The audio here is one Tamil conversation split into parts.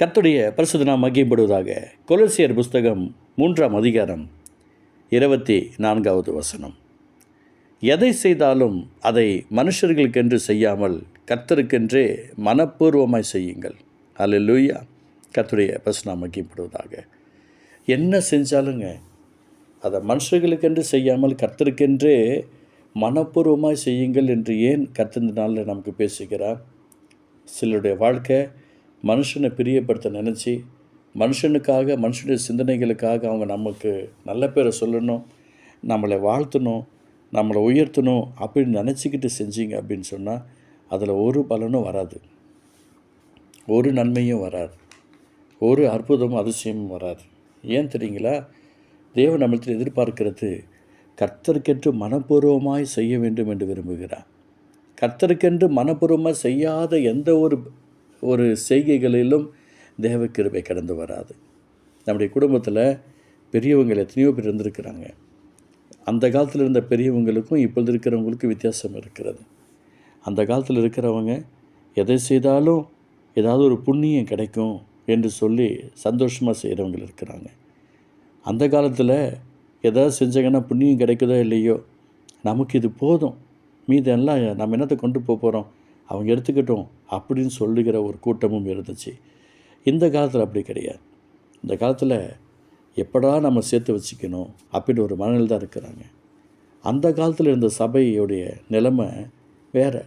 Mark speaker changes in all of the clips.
Speaker 1: கத்துடைய பரிசுத நாம் மகிப்படுவதாக கொலசியர் புஸ்தகம் மூன்றாம் அதிகாரம் இருபத்தி நான்காவது வசனம் எதை செய்தாலும் அதை மனுஷர்களுக்கென்று செய்யாமல் கர்த்தருக்கென்றே மனப்பூர்வமாய் செய்யுங்கள் அல்ல லூயா கத்துடைய பரிசு நாம் மகிப்படுவதாக என்ன செஞ்சாலுங்க அதை மனுஷர்களுக்கென்று செய்யாமல் கர்த்தருக்கென்றே மனப்பூர்வமாய் செய்யுங்கள் என்று ஏன் கர்த்தந்த நாளில் நமக்கு பேசுகிறார் சிலருடைய வாழ்க்கை மனுஷனை பிரியப்படுத்த நினச்சி மனுஷனுக்காக மனுஷனுடைய சிந்தனைகளுக்காக அவங்க நமக்கு நல்ல பேரை சொல்லணும் நம்மளை வாழ்த்தணும் நம்மளை உயர்த்தணும் அப்படின்னு நினச்சிக்கிட்டு செஞ்சீங்க அப்படின்னு சொன்னால் அதில் ஒரு பலனும் வராது ஒரு நன்மையும் வராது ஒரு அற்புதமும் அதிசயமும் வராது ஏன் தெரியுங்களா தேவன் நம்மளத்தில் எதிர்பார்க்கிறது கர்த்தருக்கென்று மனப்பூர்வமாய் செய்ய வேண்டும் என்று விரும்புகிறார் கர்த்தருக்கென்று மனப்பூர்வமாக செய்யாத எந்த ஒரு ஒரு செய்கைகளிலும் தேவ கிருபை கடந்து வராது நம்முடைய குடும்பத்தில் பெரியவங்கள் எத்தனையோ பேர் இருந்திருக்கிறாங்க அந்த காலத்தில் இருந்த பெரியவங்களுக்கும் இப்பொழுது இருக்கிறவங்களுக்கும் வித்தியாசம் இருக்கிறது அந்த காலத்தில் இருக்கிறவங்க எதை செய்தாலும் ஏதாவது ஒரு புண்ணியம் கிடைக்கும் என்று சொல்லி சந்தோஷமாக செய்கிறவங்க இருக்கிறாங்க அந்த காலத்தில் எதாவது செஞ்சாங்கன்னா புண்ணியம் கிடைக்குதோ இல்லையோ நமக்கு இது போதும் மீதெல்லாம் நம்ம என்னத்தை கொண்டு போக போகிறோம் அவங்க எடுத்துக்கிட்டோம் அப்படின்னு சொல்லுகிற ஒரு கூட்டமும் இருந்துச்சு இந்த காலத்தில் அப்படி கிடையாது இந்த காலத்தில் எப்படா நம்ம சேர்த்து வச்சுக்கணும் அப்படின்னு ஒரு மனநிலை தான் இருக்கிறாங்க அந்த காலத்தில் இருந்த சபையுடைய நிலைமை வேறு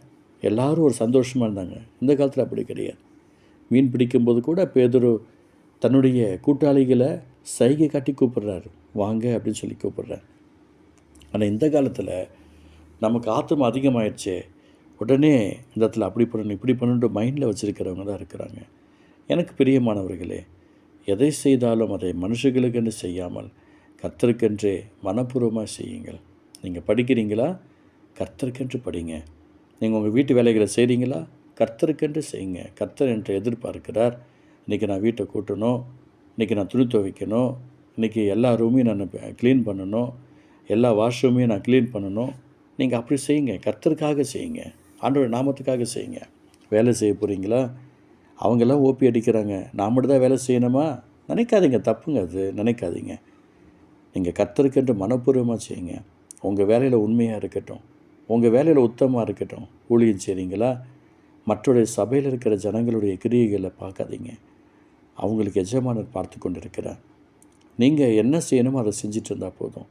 Speaker 1: எல்லோரும் ஒரு சந்தோஷமாக இருந்தாங்க இந்த காலத்தில் அப்படி கிடையாது மீன் பிடிக்கும்போது கூட பேதொரு தன்னுடைய கூட்டாளிகளை சைகை காட்டி கூப்பிடுறாரு வாங்க அப்படின்னு சொல்லி கூப்பிடுறாரு ஆனால் இந்த காலத்தில் நமக்கு ஆத்தம் அதிகமாயிடுச்சு உடனே இந்த இடத்துல அப்படி பண்ணணும் இப்படி பண்ணணும் மைண்டில் வச்சுருக்கிறவங்க தான் இருக்கிறாங்க எனக்கு பிரியமானவர்களே எதை செய்தாலும் அதை மனுஷர்களுக்கென்று செய்யாமல் கர்த்தருக்கென்றே மனப்பூர்வமாக செய்யுங்கள் நீங்கள் படிக்கிறீங்களா கர்த்தருக்கென்று படிங்க நீங்கள் உங்கள் வீட்டு வேலைகளை செய்கிறீங்களா கர்த்தருக்கென்று செய்யுங்க கர்த்தர் என்று எதிர்பார்க்கிறார் இன்றைக்கி நான் வீட்டை கூட்டணும் இன்றைக்கி நான் துணி துவைக்கணும் இன்றைக்கி எல்லா ரூமையும் நான் க்ளீன் பண்ணணும் எல்லா வாஷ்ரூமையும் நான் க்ளீன் பண்ணணும் நீங்கள் அப்படி செய்யுங்க கர்த்தருக்காக செய்யுங்க ஆண்டோட நாமத்துக்காக செய்யுங்க வேலை செய்ய போகிறீங்களா அவங்கெல்லாம் ஓபி அடிக்கிறாங்க நான் மட்டும் தான் வேலை செய்யணுமா நினைக்காதீங்க தப்புங்க அது நினைக்காதீங்க நீங்கள் கத்தருக்கென்று மனப்பூர்வமாக செய்யுங்க உங்கள் வேலையில் உண்மையாக இருக்கட்டும் உங்கள் வேலையில் உத்தமாக இருக்கட்டும் ஊழியம் செய்கிறீங்களா மற்றொரு சபையில் இருக்கிற ஜனங்களுடைய கிரியைகளை பார்க்காதீங்க அவங்களுக்கு எஜமானர் பார்த்து கொண்டு இருக்கிறார் நீங்கள் என்ன செய்யணுமோ அதை செஞ்சிட்டு இருந்தால் போதும்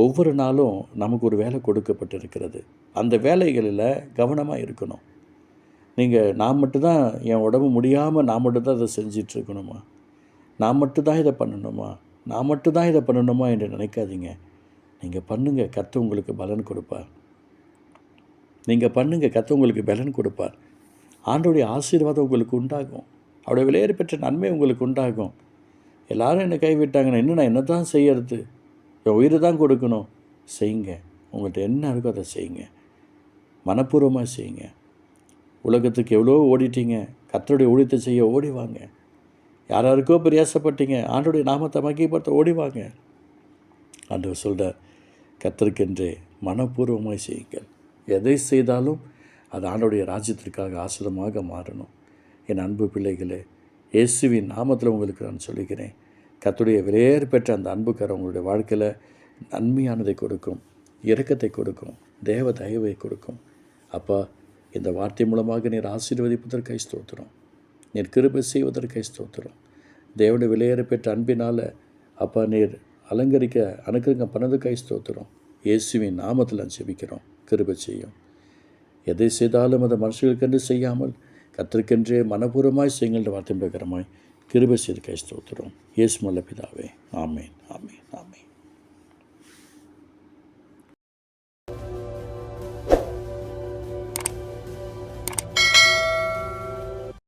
Speaker 1: ஒவ்வொரு நாளும் நமக்கு ஒரு வேலை கொடுக்கப்பட்டிருக்கிறது அந்த வேலைகளில் கவனமாக இருக்கணும் நீங்கள் நான் மட்டும்தான் என் உடம்பு முடியாமல் நான் மட்டும்தான் இதை செஞ்சிட்ருக்கணுமா நான் மட்டும்தான் இதை பண்ணணுமா நான் மட்டும்தான் இதை பண்ணணுமா என்று நினைக்காதீங்க நீங்கள் பண்ணுங்கள் கற்று உங்களுக்கு பலன் கொடுப்பார் நீங்கள் பண்ணுங்கள் கற்று உங்களுக்கு பலன் கொடுப்பார் ஆண்டோடைய ஆசீர்வாதம் உங்களுக்கு உண்டாகும் அவருடைய விலையேறு பெற்ற நன்மை உங்களுக்கு உண்டாகும் எல்லோரும் என்னை கைவிட்டாங்கன்னா இன்னும் நான் என்ன தான் செய்யறது என் உயிர் தான் கொடுக்கணும் செய்யுங்க உங்கள்கிட்ட என்ன இருக்கோ அதை செய்யுங்க மனப்பூர்வமாக செய்யுங்க உலகத்துக்கு எவ்வளோ ஓடிட்டீங்க கத்தருடைய ஊழியத்தை செய்ய ஓடிவாங்க யாராருக்கோ பிரியாசப்பட்டீங்க ஆண்டுடைய நாமத்தை மகிப்படுத்த ஓடிவாங்க வாங்க சொல்கிற சொல்கிறார் கத்தருக்கென்றே மனப்பூர்வமாக செய்யுங்கள் எதை செய்தாலும் அது ஆண்டோடைய ராஜ்யத்திற்காக ஆசிரமாக மாறணும் என் அன்பு பிள்ளைகளே இயேசுவின் நாமத்தில் உங்களுக்கு நான் சொல்லிக்கிறேன் கத்துடைய விலையேறு பெற்ற அந்த அன்புக்கார உங்களுடைய வாழ்க்கையில் நன்மையானதை கொடுக்கும் இரக்கத்தை கொடுக்கும் தேவ தயவை கொடுக்கும் அப்போ இந்த வார்த்தை மூலமாக நீர் ஆசீர்வதிப்பதற்கை ஸ்தோத்திரம் நீர் கிருபை செய்வதற்கை ஸ்தோத்திரம் தேவனுடைய பெற்ற அன்பினால் அப்பா நீர் அலங்கரிக்க அனுக்கிரகம் பண்ணதுக்கை ஸ்தோத்திரம் இயேசுவின் நாமத்தில் ஜெபிக்கிறோம் கிருபை செய்யும் எதை செய்தாலும் அதை மனுஷர்களுக்கென்று செய்யாமல் கத்திருக்கென்றே மனப்பூர்வமாய் செய்யுங்கள் வார்த்தை பிரகரமாய் கிருபை செய்து கை ஸ்தோத்திரம் இயேசுமல்ல பிதாவே ஆமேன் ஆமேன் ஆமேன்